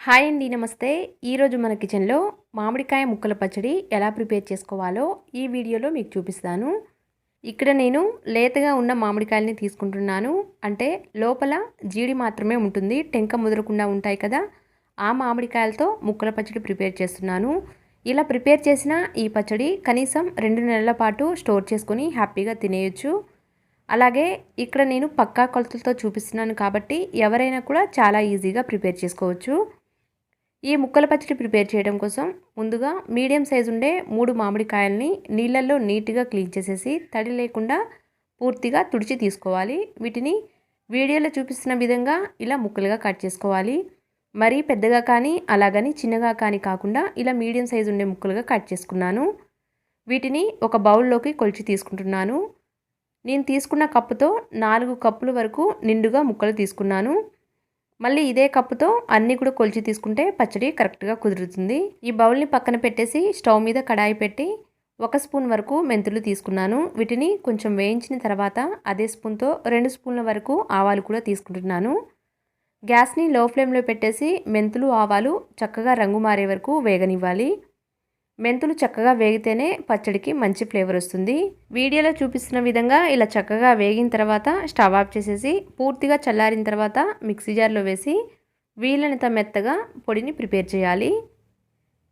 Hi అండి నమస్తే. ఈరోజు మన కిచెన్లో మామిడికాయ ముక్కల పచ్చడి ఎలా ప్రిపేర్ చేసుకోవాలో ఈ వీడియోలో మీకు చూపిస్తాను. ఇక్కడ నేను లేతగా ఉన్న మామిడికాయలని తీసుకుంటున్నాను. అంటే లోపల జీడి మాత్రమే ఉంటుంది టెంక ముదరకుండా ఉంటాయి కదా. ఆ మామిడికాయలతో ముక్కల పచ్చడి ప్రిపేర్ చేస్తున్నాను. ఇలా ప్రిపేర్ చేసిన ఈ పచ్చడి కనీసం రెండు నెలల పాటు స్టోర్ చేసుకొని హ్యాపీగా తినేయచ్చు. అలాగే ఇక్కడ నేను పక్కా కొలతలతో చూపిస్తున్నాను కాబట్టి ఎవరైనా కూడా చాలా ఈజీగా ప్రిపేర్ చేసుకోవచ్చు. ఈ ముక్కల పచ్చడి ప్రిపేర్ చేయడం కోసం ముందుగా మీడియం సైజు ఉండే మూడు మామిడికాయల్ని నీళ్ళల్లో నీట్గా క్లీన్ చేసేసి తడి లేకుండా పూర్తిగా తుడిచి తీసుకోవాలి. వీటిని వీడియోలో చూపిస్తున్న విధంగా ఇలా ముక్కలుగా కట్ చేసుకోవాలి. మరీ పెద్దగా కానీ అలాగని చిన్నగా కానీ కాకుండా ఇలా మీడియం సైజు ఉండే ముక్కలుగా కట్ చేసుకున్నాను. వీటిని ఒక బౌల్లోకి కొలిచి తీసుకుంటున్నాను. నేను తీసుకున్న కప్పుతో నాలుగు కప్పుల వరకు నిండుగా ముక్కలు తీసుకున్నాను. మళ్ళీ ఇదే కప్పుతో అన్నీ కూడా కొలిచి తీసుకుంటే పచ్చడి కరెక్ట్గా కుదురుతుంది. ఈ బౌల్ని పక్కన పెట్టేసి స్టవ్ మీద కడాయి పెట్టి ఒక స్పూన్ వరకు మెంతులు తీసుకున్నాను. వీటిని కొంచెం వేయించిన తర్వాత అదే స్పూన్తో రెండు స్పూన్ల వరకు ఆవాలు కూడా తీసుకుంటున్నాను. గ్యాస్ని లో ఫ్లేమ్లో పెట్టేసి మెంతులు ఆవాలు చక్కగా రంగు మారే వరకు వేగనివ్వాలి. మెంతులు చక్కగా వేగితేనే పచ్చడికి మంచి ఫ్లేవర్ వస్తుంది. వీడియోలో చూపిస్తున్న విధంగా ఇలా చక్కగా వేగిన తర్వాత స్టవ్ ఆఫ్ చేసేసి పూర్తిగా చల్లారిన తర్వాత మిక్సీ జార్లో వేసి వీలైనంత మెత్తగా పొడిని ప్రిపేర్ చేయాలి.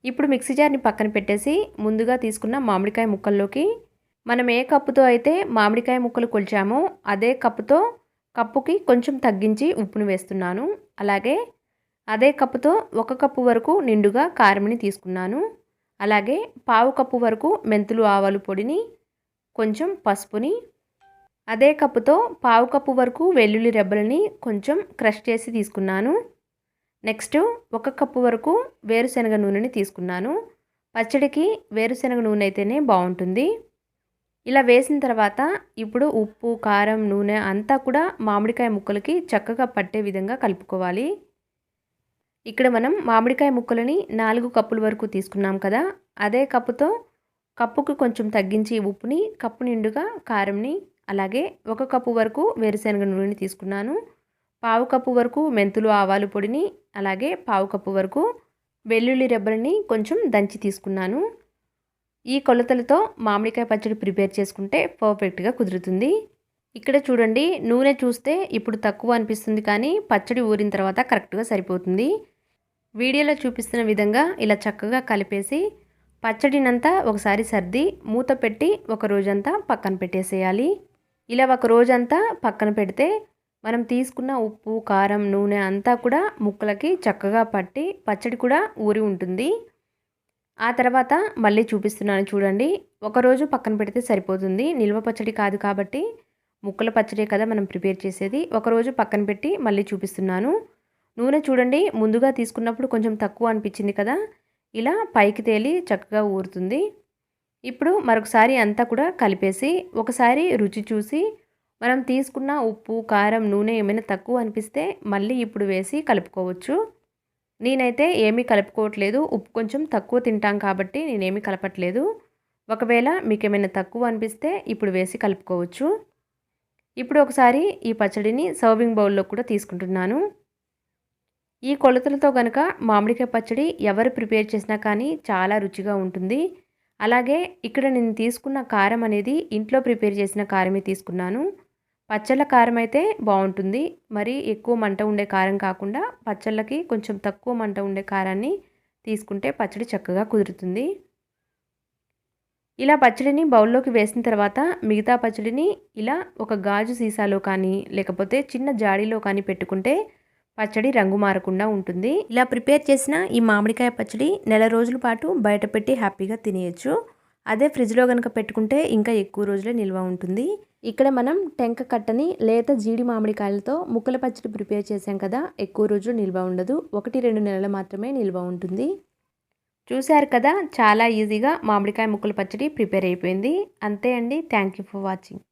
ఇప్పుడు మిక్సీ జార్ని పక్కన పెట్టేసి ముందుగా తీసుకున్న మామిడికాయ ముక్కల్లోకి మనం ఏ కప్పుతో అయితే మామిడికాయ ముక్కలు కొలిచామో అదే కప్పుతో కప్పుకి కొంచెం తగ్గించి ఉప్పును వేస్తున్నాను. అలాగే అదే కప్పుతో ఒక కప్పు వరకు నిండుగా కారంని తీసుకున్నాను. అలాగే పావు కప్పు వరకు మెంతులు ఆవాలు పొడిని కొంచెం పసుపుని అదే కప్పుతో పావు కప్పు వరకు వెల్లుల్లి రెబ్బలని కొంచెం క్రష్ చేసి తీసుకున్నాను. నెక్స్ట్ ఒక కప్పు వరకు వేరుశనగ నూనెని తీసుకున్నాను. పచ్చడికి వేరుశనగ నూనె అయితేనే బాగుంటుంది. ఇలా వేసిన తర్వాత ఇప్పుడు ఉప్పు కారం నూనె అంతా కూడా మామిడికాయ ముక్కలకి చక్కగా పట్టే విధంగా కలుపుకోవాలి. ఇక్కడ మనం మామిడికాయ ముక్కలని నాలుగు కప్పుల వరకు తీసుకున్నాం కదా. అదే కప్పుతో కప్పుకు కొంచెం తగ్గించి ఉప్పుని కప్పు నిండుగా కారంని అలాగే ఒక కప్పు వరకు వేరుశనగ నూనెని తీసుకున్నాను. పావు కప్పు వరకు మెంతులు ఆవాలు పొడిని అలాగే పావు కప్పు వరకు వెల్లుల్లి రెబ్బలని కొంచెం దంచి తీసుకున్నాను. ఈ కొలతలతో మామిడికాయ పచ్చడి ప్రిపేర్ చేసుకుంటే పర్ఫెక్ట్గా కుదురుతుంది. ఇక్కడ చూడండి నూనె చూస్తే ఇప్పుడు తక్కువ అనిపిస్తుంది కానీ పచ్చడి ఊరిన తర్వాత కరెక్ట్గా సరిపోతుంది. వీడియోలో చూపిస్తున్న విధంగా ఇలా చక్కగా కలిపేసి పచ్చడినంతా ఒకసారి సర్ది మూత పెట్టి ఒక రోజంతా పక్కన పెట్టేసేయాలి. ఇలా ఒక రోజంతా పక్కన పెడితే మనం తీసుకున్న ఉప్పు కారం నూనె అంతా కూడా ముక్కలకి చక్కగా పట్టి పచ్చడి కూడా ఊరి ఉంటుంది. ఆ తర్వాత మళ్ళీ చూపిస్తున్నాను చూడండి. ఒకరోజు పక్కన పెడితే సరిపోతుంది. నిల్వ పచ్చడి కాదు కాబట్టి ముక్కల పచ్చడి కదా మనం ప్రిపేర్ చేసేది. ఒకరోజు పక్కన పెట్టి మళ్ళీ చూపిస్తున్నాను. నూనె చూడండి ముందుగా తీసుకున్నప్పుడు కొంచెం తక్కువ అనిపించింది కదా? ఇలా పైకి తేలి చక్కగా ఊరుతుంది. ఇప్పుడు మరొకసారి అంతా కూడా కలిపేసి ఒకసారి రుచి చూసి మనం తీసుకున్న ఉప్పు కారం నూనె ఏమైనా తక్కువ అనిపిస్తే మళ్ళీ ఇప్పుడు వేసి కలుపుకోవచ్చు. నేనైతే ఏమీ కలుపుకోవట్లేదు. ఉప్పు కొంచెం తక్కువ తింటాం కాబట్టి నేనేమీ కలపట్లేదు. ఒకవేళ మీకు ఏమైనా తక్కువ అనిపిస్తే ఇప్పుడు వేసి కలుపుకోవచ్చు. ఇప్పుడు ఒకసారి ఈ పచ్చడిని సర్వింగ్ బౌల్లో కూడా తీసుకుంటున్నాను. ఈ కొలతలతో కనుక మామిడికాయ పచ్చడి ఎవరు ప్రిపేర్ చేసినా కానీ చాలా రుచిగా ఉంటుంది. అలాగే ఇక్కడ నేను తీసుకున్న కారం అనేది ఇంట్లో ప్రిపేర్ చేసిన కారమే తీసుకున్నాను. పచ్చళ్ళ కారం అయితే బాగుంటుంది. మరి ఎక్కువ మంట ఉండే కారం కాకుండా పచ్చళ్ళకి కొంచెం తక్కువ మంట ఉండే కారాన్ని తీసుకుంటే పచ్చడి చక్కగా కుదురుతుంది. ఇలా పచ్చడిని బౌల్లోకి వేసిన తర్వాత మిగతా పచ్చడిని ఇలా ఒక గాజు సీసాలో కానీ లేకపోతే చిన్న జాడీలో కానీ పెట్టుకుంటే పచ్చడి రంగు మారకుండా ఉంటుంది. ఇలా ప్రిపేర్ చేసిన ఈ మామిడికాయ పచ్చడి నెల రోజుల పాటు బయట పెట్టి హ్యాపీగా తినేయచ్చు. అదే ఫ్రిడ్జ్లో కనుక పెట్టుకుంటే ఇంకా ఎక్కువ రోజులే నిల్వ ఉంటుంది. ఇక్కడ మనం టెంక కట్టని లేత జీడి మామిడికాయలతో ముక్కల పచ్చడి ప్రిపేర్ చేసాం కదా ఎక్కువ రోజులు నిల్వ ఉండదు. ఒకటి రెండు నెలలు మాత్రమే నిల్వ ఉంటుంది. చూశారు కదా చాలా ఈజీగా మామిడికాయ ముక్కల పచ్చడి ప్రిపేర్ అయిపోయింది. అంతే అండి. Thank you for watching.